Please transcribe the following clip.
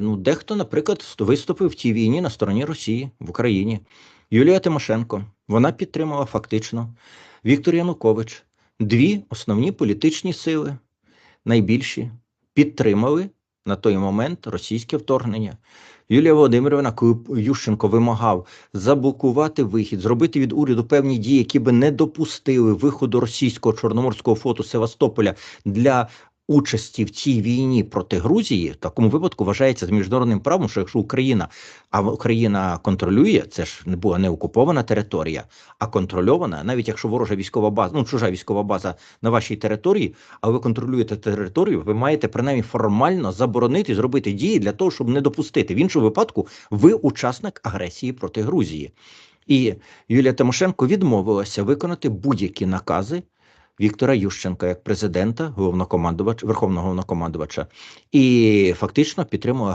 Ну, дехто, наприклад, виступив в тій війні на стороні Росії в Україні. Юлія Тимошенко вона підтримала фактично Віктор Янукович. Дві основні політичні сили, найбільші, підтримали на той момент російське вторгнення. Юлія Володимирівна, коли Ющенко вимагав заблокувати вихід, зробити від уряду певні дії, які би не допустили виходу російського чорноморського флоту Севастополя для участі в цій війні проти Грузії, в такому випадку вважається з міжнародним правом, що якщо Україна, а Україна контролює, це ж не була не окупована територія, а контрольована, навіть якщо ворожа військова база, ну чужа військова база на вашій території, а ви контролюєте територію, ви маєте принаймні формально заборонити зробити дії для того, щоб не допустити. В іншому випадку ви учасник агресії проти Грузії. І Юлія Тимошенко відмовилася виконати будь-які накази Віктора Ющенка як президента, головнокомандувач, верховного головнокомандувача, і фактично підтримувала